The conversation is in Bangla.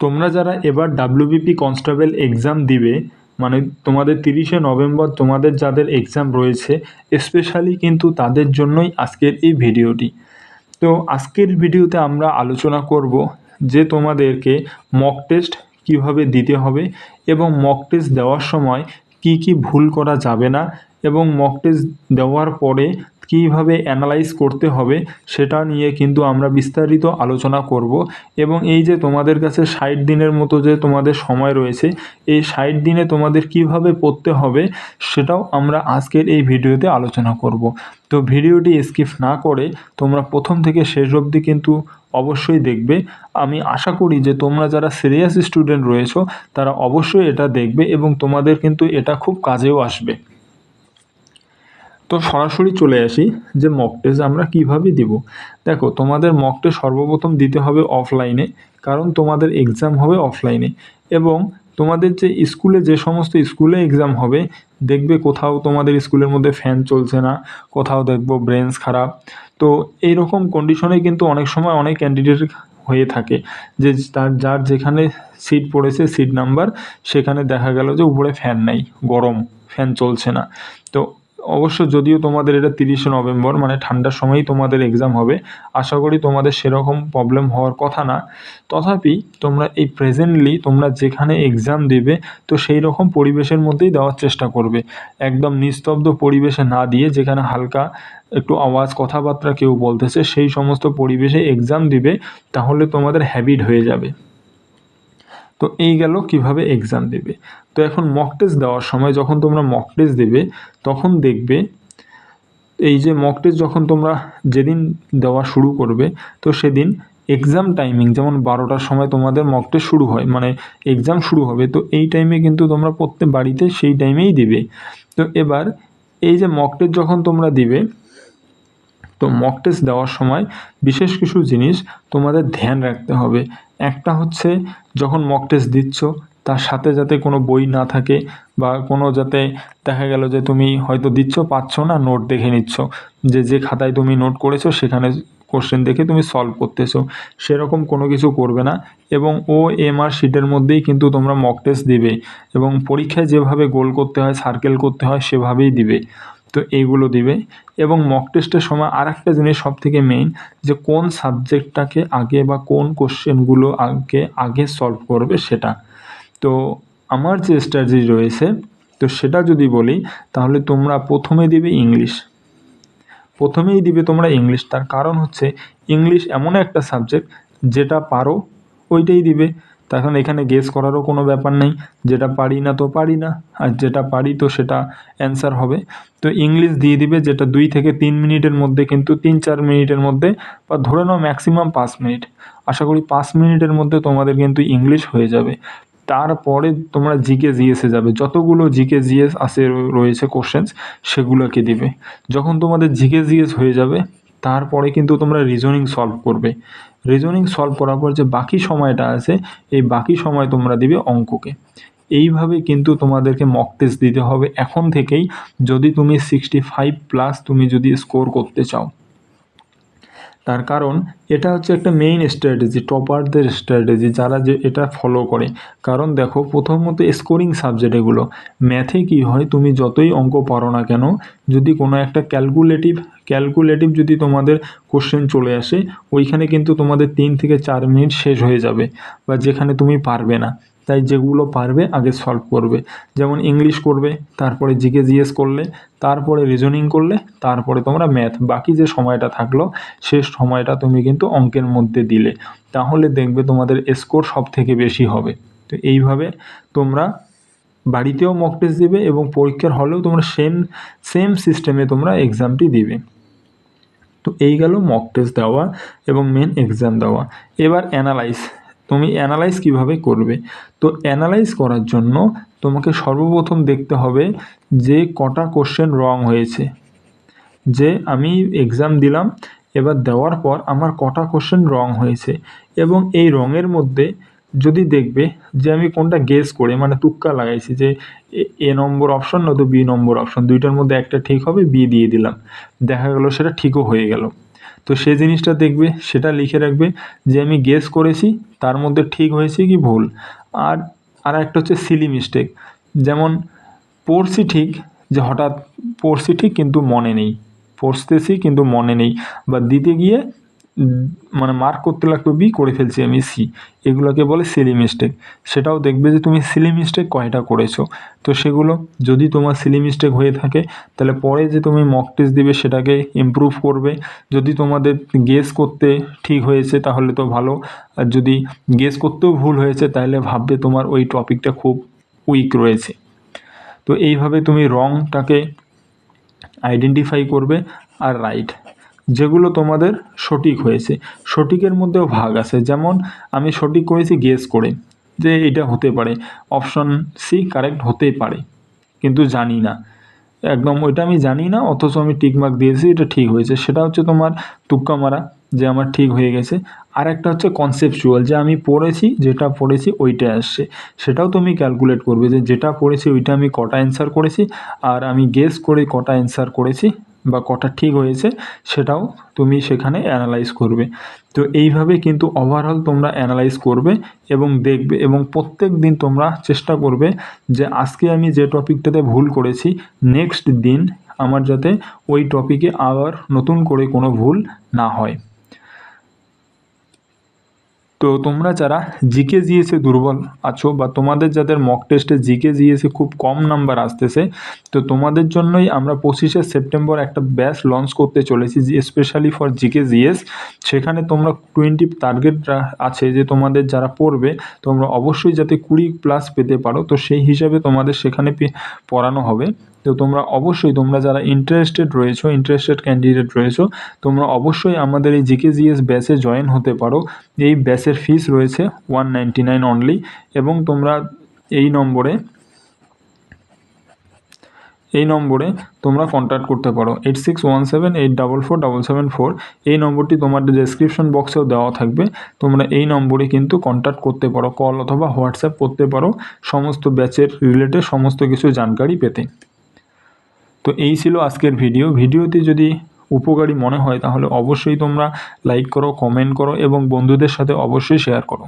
তোমরা যারা এবার ডাব্লিউবিপি কনস্টেবল এক্সাম দিবে মানে তোমাদের তিরিশে নভেম্বর তোমাদের যাদের এক্সাম রয়েছে স্পেশালি কিন্তু তাদের জন্যই আজকের এই ভিডিওটি। তো আজকের ভিডিওতে আমরা আলোচনা করব যে তোমাদেরকে মক টেস্ট কীভাবে দিতে হবে এবং মক টেস্ট দেওয়ার সময় কি কি ভুল করা যাবে না এবং মক টেস্ট দেওয়ার পরে কীভাবে অ্যানালাইজ করতে হবে সেটা নিয়ে কিন্তু আমরা বিস্তারিত আলোচনা করব। এবং এই যে তোমাদের কাছে ষাট দিনের মতো যে তোমাদের সময় রয়েছে, এই ষাট দিনে তোমাদের কীভাবে পড়তে হবে সেটাও আমরা আজকের এই ভিডিওতে আলোচনা করব। তো ভিডিওটি স্কিপ না করে তোমরা প্রথম থেকে শেষ অবধি কিন্তু অবশ্যই দেখবে। আমি আশা করি যে তোমরা যারা সিরিয়াস স্টুডেন্ট রয়েছো, তারা অবশ্যই এটা দেখবে এবং তোমাদের কিন্তু এটা খুব কাজেও আসবে। তো সরাসরি চলে আসি যে মক টেস্ট আমরা কীভাবে দিব। দেখো, তোমাদের মক টেস্ট সর্বপ্রথম দিতে হবে অফলাইনে কারণ তোমাদের এক্সাম হবে অফলাইনে এবং তোমাদের যে স্কুলে যে সমস্ত স্কুলে এক্সাম হবে, দেখবে কোথাও তোমাদের স্কুলের মধ্যে ফ্যান চলছে না, কোথাও দেখব ব্রেঞ্চ খারাপ। তো এই রকম কন্ডিশনে কিন্তু অনেক সময় অনেক ক্যান্ডিডেট হয়ে থাকে যে তার, যার যেখানে সিট পড়েছে সিট নাম্বার সেখানে দেখা গেল যে উপরে ফ্যান নাই, গরম ফ্যান চলছে না। তো অবশ্য যদিও তোমাদের এটা তিরিশে নভেম্বর মানে ঠান্ডার সময়ই তোমাদের এক্সাম হবে, আশা করি তোমাদের সেরকম প্রবলেম হওয়ার কথা না। তথাপি তোমরা এই প্রেজেন্টলি তোমরা যেখানে এক্সাম দেবে, তো সেই রকম পরিবেশের মধ্যেই দেওয়ার চেষ্টা করবে। একদম নিস্তব্ধ পরিবেশে না দিয়ে, যেখানে হালকা একটু আওয়াজ, কথাবার্তা কেউ বলতেছে, সেই সমস্ত পরিবেশে এক্সাম দিবে, তাহলে তোমাদের হ্যাবিট হয়ে যাবে। তো এই গেল কীভাবে এক্সাম দেবে। তো এখন মক টেস্ট দেওয়ার সময় যখন তোমরা মক টেস্ট দেবে, তখন দেখবে এই যে মক টেস্ট যখন তোমরা যেদিন দেওয়া শুরু করবে, তো সেদিন এক্সাম টাইমিং যেমন বারোটার সময় তোমাদের মক টেস্ট শুরু হয় মানে এক্সাম শুরু হবে, তো এই টাইমে কিন্তু তোমরা প্রত্যেক বাড়িতে সেই টাইমেই দিবে। তো এবার এই যে মক টেস্ট যখন তোমরা দিবে তো মক টেস্ট দেওয়ার সময় বিশেষ কিছু জিনিস তোমাদের ধ্যান রাখতে হবে। একটা হচ্ছে যখন মক টেস্ট দিচ্ছ, তার সাথে যাতে কোনো বই না থাকে বা কোনো যাতে দেখা গেল যে তুমি হয়তো দিচ্ছ, পাচ্ছ না নোট দেখে নিচ্ছ। যে যে খাতায় তুমি নোট করেছ, সেখানে কোশ্চেন দেখে তুমি সলভ করতেছো। সেরকম কোনো কিছু করবে না এবং ও এম আর শিটের মধ্যেই কিন্তু তোমরা মক টেস্ট দিবে এবং পরীক্ষায় যেভাবে গোল করতে হয় সার্কেল করতে হয়, সেভাবেই দিবে। তো এইগুলো দিবে। এবং মক টেস্টের সময় আর একটা জিনিস সব থেকে মেইন যে কোন সাবজেক্টটাকে আগে বা কোন কোশ্চেনগুলো আগে আগে সলভ করবে সেটা। তো আমার যে স্ট্র্যাটেজি রয়েছে, তো সেটা যদি বলি, তাহলে তোমরা প্রথমে দিবে ইংলিশ। প্রথমেই দিবে তোমরা ইংলিশ। তার কারণ হচ্ছে, ইংলিশ এমন একটা সাবজেক্ট যেটা পারো, ওইটাই দিবে। তখন এখানে গেস করারও কোনো ব্যাপার নেই। যেটা পারি না তো পারি না, আর যেটা পারি তো সেটা অ্যান্সার হবে। তো ইংলিশ দিয়ে দিবে, যেটা দুই থেকে তিন মিনিটের মধ্যে কিন্তু তিন চার মিনিটের মধ্যে বা ধরে নাও ম্যাক্সিমাম পাঁচ মিনিট। আশা করি পাঁচ মিনিটের মধ্যে তোমাদের কিন্তু ইংলিশ হয়ে যাবে। তারপরে তোমরা জিকে জিএসে যাবে। যতগুলো জিকে জিএস আসে রয়েছে কোশ্চেন্স সেগুলোকে দিবে। যখন তোমাদের জিকে জিএস হয়ে যাবে, তারপরে কিন্তু তোমরা রিজনিং সলভ করবে। রিজনিং সলভ করার পর যে বাকি সময়টা আছে, এই বাকি সময় তোমরা দিবে অঙ্ককে। এইভাবে কিন্তু তোমাদেরকে মক টেস্ট দিতে হবে। এখন থেকেই যদি তুমি সিক্সটি ফাইভ প্লাস তুমি যদি স্কোর করতে চাও তার কারণ এটা হচ্ছে একটা মেইন স্ট্র্যাটেজি টপারদের স্ট্র্যাটেজি যারা যে এটা ফলো করে। কারণ দেখো, প্রথমত স্কোরিং সাবজেক্ট এগুলো। ম্যাথে কি হয়, তুমি যতই অঙ্ক পারো না কেন, যদি কোনো একটা ক্যালকুলেটিভ ক্যালকুলেটিভ যদি তোমাদের কোশ্চেন চলে আসে, ওইখানে কিন্তু তোমাদের তিন থেকে চার মিনিট শেষ হয়ে যাবে বা যেখানে তুমি পারবে না। তাই যেগুলো পারবে আগে সলভ করবে। যেমন ইংলিশ করবে, তারপরে জিকে জিএস করলে, তারপরে রিজনিং করলে, তারপরে তোমরা ম্যাথ বাকি যে সময়টা থাকল শেষ সময়টা তুমি কিন্তু অঙ্কের মধ্যে দিলে। তাহলে দেখবে তোমাদের স্কোর সব থেকে বেশি হবে। তো এইভাবে তোমরা বাড়িতেও মক টেস্ট দিবে এবং পরীক্ষার হলেও তোমরা সেম সেম সিস্টেমে তোমরা এক্সামটি দিবে। তো এই গেল মক টেস্ট দেওয়া এবং মেন এক্সাম দেওয়া। এবার অ্যানালাইজ তুমি অ্যানালাইজ কীভাবে করবে? তো অ্যানালাইজ করার জন্য তোমাকে সর্বপ্রথম দেখতে হবে যে কটা কোশ্চেন রং হয়েছে। যে আমি এক্সাম দিলাম, এবার দেওয়ার পর আমার কটা কোশ্চেন রং হয়েছে এবং এই রঙের মধ্যে যদি দেখবে যে আমি কোনটা গেস করে মানে তুক্কা লাগাইছি যে এ নম্বর অপশন নয়তো বি নম্বর অপশন দুইটার মধ্যে একটা ঠিক হবে, বি দিয়ে দিলাম। দেখা গেল সেটা ঠিকও হয়ে গেল। তো সে জিনিসটা দেখবে, সেটা লিখে রাখবে যে আমি গেস করেছি, তার মধ্যে ঠিক হয়েছে কি ভুল। আর আর একটা হচ্ছে সিলি মিস্টেক যেমন, পড়ছি ঠিক, যে হঠাৎ পড়ছি ঠিক কিন্তু মনে নেই। পড়তেছি কিন্তু মনে নেই। বা দিতে গিয়ে মানে মার্ক করতে লাগতো বি করে ফেলছি আমি সি এগুলোকে বলে সিলি মিস্টেক সেটাও দেখবে যে তুমি সিলি মিস্টেক কয়টা করেছ। তো সেগুলো যদি তোমার সিলি মিস্টেক হয়ে থাকে, তাহলে পরে যে তুমি মক টেস্ট দিবে সেটাকে ইমপ্রুভ করবে। যদি তোমাদের গেস করতে ঠিক হয়েছে, তাহলে তো ভালো। আর যদি গেস করতেও ভুল হয়েছে, তাহলে ভাববে তোমার ওই টপিকটা খুব উইক রয়েছে। তো এইভাবে তুমি রংটাকে আইডেন্টিফাই করবে আর রাইট যেগুলো তোমাদের সঠিক হয়েছে। সঠিকের মধ্যেও ভাগ আছে। যেমন আমি সঠিক করেছি গেস করে, যে এটা হতে পারে। অপশন সি কারেক্ট হতেই পারে, কিন্তু জানি না। একদম ওইটা আমি জানি না, অথচ আমি টিকমার্ক দিয়েছি, এটা ঠিক হয়েছে। সেটা হচ্ছে তোমার তুক্কা মারা, যে আমার ঠিক হয়ে গেছে। আর একটা হচ্ছে কনসেপচুয়াল যে আমি পড়েছি, যেটা পড়েছি ওইটাই আসছে। সেটাও তুমি ক্যালকুলেট করবে যে যেটা পড়েছি, ওইটা আমি কটা অ্যান্সার করেছি, আর আমি গেস করে কটা অ্যান্সার করেছি বা কটা ঠিক হয়েছে সেটাও তুমি সেখানে অ্যানালাইজ করবে। তো এইভাবে কিন্তু ওভারঅল তোমরা অ্যানালাইজ করবে এবং দেখবে এবং প্রত্যেক দিন তোমরা চেষ্টা করবে যে আজকে আমি যে টপিকটাতে ভুল করেছি নেক্সট দিন আমার যাতে ওই টপিকে আবার নতুন করে কোনো ভুল না হয়। তো তোমরা যারা জিকে জিএসে দুর্বল আছো বা তোমাদের যাদের মক টেস্টে জিকে জিএসে খুব কম নাম্বার আসতেছে, তো তোমাদের জন্যই আমরা পঁচিশে সেপ্টেম্বর একটা ব্যাচ লঞ্চ করতে চলেছি স্পেশালি ফর জিকে, জিএস। সেখানে তোমরা টোয়েন্টি টার্গেট আছে যে তোমাদের যারা পড়বে, তোমরা অবশ্যই যাতে কুড়ি প্লাস পেতে পারো, তো সেই হিসাবে তোমাদের সেখানে পড়ানো হবে। তো তোমরা অবশ্যই, তোমরা যারা ইন্টারেস্টেড রয়েছো ইন্টারেস্টেড ক্যান্ডিডেট রয়েছো, তোমরা অবশ্যই আমাদের এই জিকে জিএস ব্যাচে জয়েন হতে পারো। এই ব্যাচের ফিস রয়েছে ওয়ান নাইনটি নাইন অনলি এবং তোমরা এই নম্বরে এই নম্বরে তোমরা কন্ট্যাক্ট করতে পারো। Eight six one seven eight double four double seven four এই নম্বরটি তোমার ডেসক্রিপশন বক্সেও দেওয়া থাকবে। তোমরা এই নম্বরে কিন্তু কন্ট্যাক্ট করতে পারো কল অথবা হোয়াটসঅ্যাপ করতে পারো। সমস্ত ব্যাচের রিলেটেড সমস্ত কিছু জানকারি পেতে। তো এই ছিল আজকের ভিডিও। ভিডিওতে যদি উপকারী মনে হয়, তাহলে অবশ্যই তোমরা লাইক করো কমেন্ট করো এবং বন্ধুদের সাথে অবশ্যই শেয়ার করো।